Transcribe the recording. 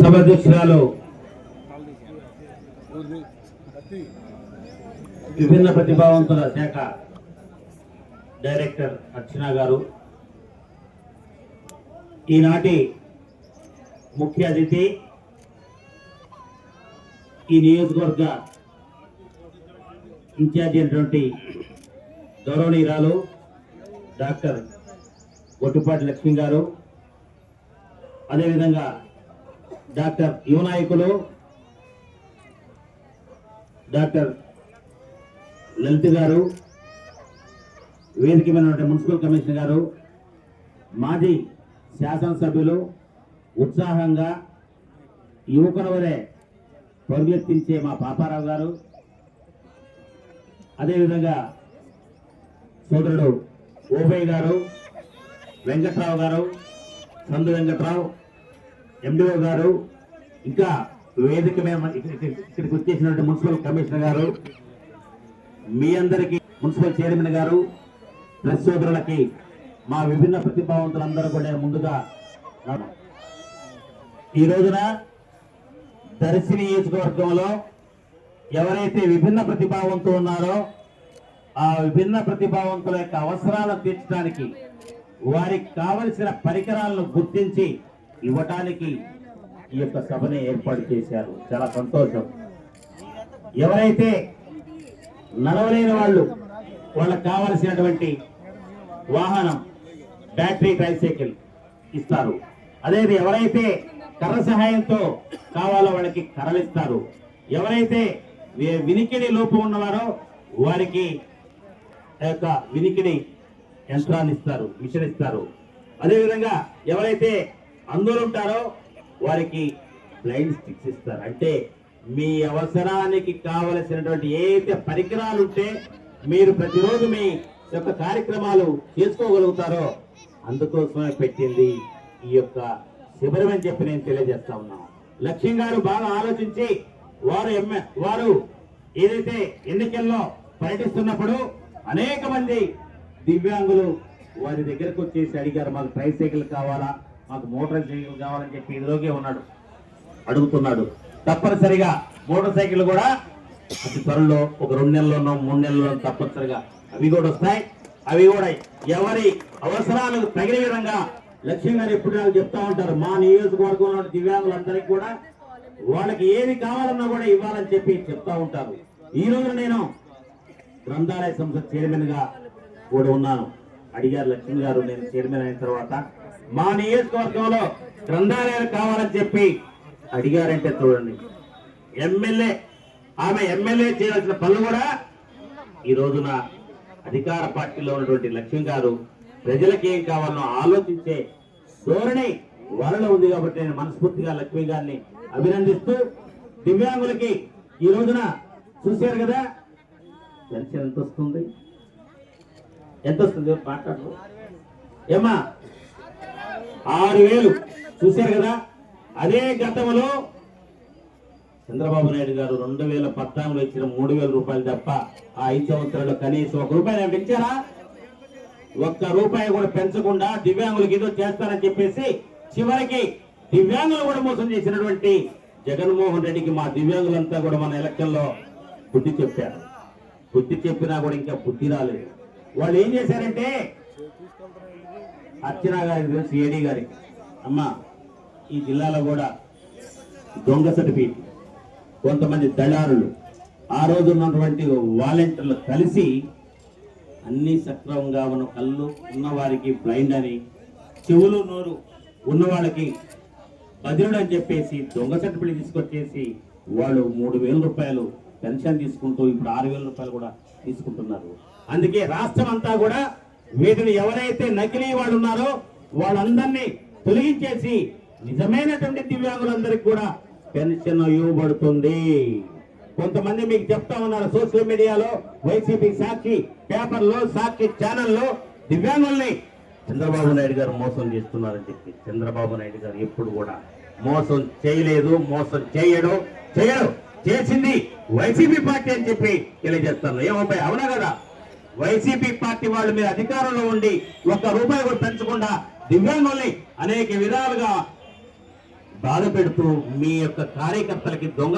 సభాధ్యక్షురాలు విభిన్న ప్రతిభావంతుల శాఖ డైరెక్టర్ అర్చన గారు. ఈనాటి ముఖ్య అతిథి ఈ నియోజకవర్గ ఇన్ఛార్జి అయినటువంటి గౌరవనీయురాలు డాక్టర్ గొట్టుపాటి లక్ష్మి గారు. అదేవిధంగా డాక్టర్ యువ నాయకులు డాక్టర్ లలిత్ గారు వేదిక మీద మున్సిపల్ కమిషనర్ గారు మాజీ శాసనసభ్యులు ఉత్సాహంగా యువకుల వలె పరుగెత్తించే మా పాపారావు గారు అదేవిధంగా సోదరుడు ఓబయ్య గారు వెంకట్రావు గారు సందు వెంకట్రావు ఎండిఓ గారు ఇంకా వేదిక మీద ఇక్కడికి వచ్చేసినటువంటి మున్సిపల్ కమిషనర్ గారు మీ అందరికీ మున్సిపల్ చైర్మన్ గారు ప్రెస్ సోదరులకి మా విభిన్న ప్రతిభావంతులందరూ కూడా ముందుగా ఈ రోజున దర్శి నియోజకవర్గంలో ఎవరైతే విభిన్న ప్రతిభావంతులు ఉన్నారో ఆ విభిన్న ప్రతిభావంతుల యొక్క అవసరాలను తీర్చడానికి వారికి కావలసిన పరికరాలను గుర్తించి ఇవ్వటానికి ఈ యొక్క సభని ఏర్పాటు చేశారు. చాలా సంతోషం. ఎవరైతే నడవలేని వాళ్ళు వాళ్ళకి కావలసినటువంటి వాహనం బ్యాటరీ ట్రైసైకిల్ ఇస్తారు. అదే ఎవరైతే కర్ర సహాయంతో కావాలో వాళ్ళకి కర్రలు ఇస్తారు ఎవరైతే వినికిడి లోపం ఉన్నవారో వారికి ఆ యొక్క వినికిడి యంత్రాన్ని ఇస్తారు మిషన్ ఇస్తారు. అదేవిధంగా ఎవరైతే అందులో ఉంటారో వారికి బ్లైండ్ స్టిక్స్ ఇస్తారు. అంటే మీ అవసరానికి కావలసినటువంటి ఏదైతే పరికరాలు ఉంటే మీరు ప్రతిరోజు మీ యొక్క కార్యక్రమాలు చేసుకోగలుగుతారో అందుకోసమే పెట్టింది ఈ యొక్క శిబిరం అని చెప్పి నేను తెలియజేస్తా ఉన్నాను లక్ష్యం గారు బాగా ఆలోచించి వారు ఎమ్మె వారు ఏదైతే ఎన్నికల్లో పర్యటిస్తున్నప్పుడు అనేక మంది దివ్యాంగులు వారి దగ్గరకు వచ్చేసి అడిగారు మాకు ట్రైసైకిల్ కావాలా? మాకు మోటార్ సైకిల్ కావాలని చెప్పి ఇదిలోకే ఉన్నాడు అడుగుతున్నాడు. తప్పనిసరిగా మోటార్ సైకిల్ కూడా అతి త్వరలో ఒక రెండు నెలల్లోనో మూడు నెలల్లోనో తప్పనిసరిగా అవి కూడా వస్తాయి. అవి కూడా ఎవరి అవసరాలకు తగిన విధంగా లక్ష్యం గారు ఎప్పుడు నాకు చెప్తా ఉంటారు మా నియోజకవర్గంలో దివ్యాంగులందరికీ కూడా వాళ్ళకి ఏది కావాలన్నా కూడా ఇవ్వాలని చెప్పి చెప్తా ఉంటారు. ఈ రోజు నేను గ్రంథాలయ సంస్థ చైర్మన్గా కూడా ఉన్నాను. అడిగారు లక్ష్మి గారు నేను చైర్మన్ అయిన తర్వాత మా నియోజకవర్గంలో గ్రంథాలయాలు కావాలని చెప్పి అడిగారంటే చూడండి. ఎమ్మెల్యే ఆమె ఎమ్మెల్యే చేయాల్సిన పనులు కూడా ఈ రోజున అధికార పార్టీలో ఉన్నటువంటి లక్ష్మి గారు ప్రజలకు ఏం కావాలో ఆలోచించే ధోరణి వరలో ఉంది కాబట్టి నేను మనస్ఫూర్తిగా లక్ష్మి గారిని అభినందిస్తూ దివ్యాంగులకి ఈ రోజున చూశారు కదా పెన్షన్ ఎంత వస్తుంది? ఎంత వస్తుంది మాట్లాడు. ఏమా? ఆరు వేలు. చూశారు కదా? అదే గతంలో చంద్రబాబు నాయుడు గారు రెండు వేల పద్నాలుగులో ఇచ్చిన మూడు వేల రూపాయలు తప్ప ఆ ఐదు సంవత్సరాల్లో కనీసం ఒక రూపాయి పెంచారా? ఒక్క రూపాయి కూడా పెంచకుండా దివ్యాంగులకు ఏదో చేస్తారని చెప్పేసి చివరికి దివ్యాంగులు కూడా మోసం చేసినటువంటి జగన్మోహన్ రెడ్డికి మా దివ్యాంగులంతా కూడా మన ఎలక్షన్లో బుద్ధి చెప్పారు. బుద్ధి చెప్పినా కూడా ఇంకా బుద్ధి రాలేదు. వాళ్ళు ఏం చేశారంటే అర్చన గారికి తెలుసు ఏడీ గారికి అమ్మ ఈ జిల్లాలో కూడా దొంగ సర్టిఫికేట్ కొంతమంది దళారులు ఆ రోజు ఉన్నటువంటి వాలంటీర్లు కలిసి అన్ని సక్రమంగా ఉన్న కళ్ళు ఉన్నవారికి బ్లైండ్ అని చెవులు నోరు ఉన్నవాళ్ళకి బదిరుడు అని చెప్పేసి దొంగ సర్టిఫికేట్ తీసుకొచ్చేసి వాళ్ళు మూడు వేల రూపాయలు పెన్షన్ తీసుకుంటూ ఇప్పుడు ఆరు వేల రూపాయలు కూడా తీసుకుంటున్నారు. అందుకే రాష్ట్రం అంతా కూడా వీటిని ఎవరైతే నకిలీ వాళ్ళు ఉన్నారో వాళ్ళందరినీ తొలగించేసి నిజమైనటువంటి దివ్యాంగులందరికీ కూడా పెన్షన్ ఇవ్వబడుతుంది. కొంతమంది మీకు చెప్తా ఉన్నారు సోషల్ మీడియాలో వైసీపీ సాక్షి పేపర్లో సాక్షి ఛానల్లో దివ్యాంగుల్ని చంద్రబాబు నాయుడు గారు మోసం చేస్తున్నారని చెప్పి చంద్రబాబు నాయుడు గారు ఎప్పుడు కూడా మోసం చేయలేదు మోసం చేయడు చేయడు. చేసింది వైసీపీ పార్టీ అని చెప్పి తెలియజేస్తాను. ఏమబ్బాయి అవునా కదా? వైసీపీ పార్టీ వాళ్ళు మీరు అధికారంలో ఉండి ఒక్క రూపాయి కూడా పెంచకుండా దివ్యాంగుల్ని అనేక విధాలుగా బాధ పెడుతూ మీ యొక్క కార్యకర్తలకి దొంగ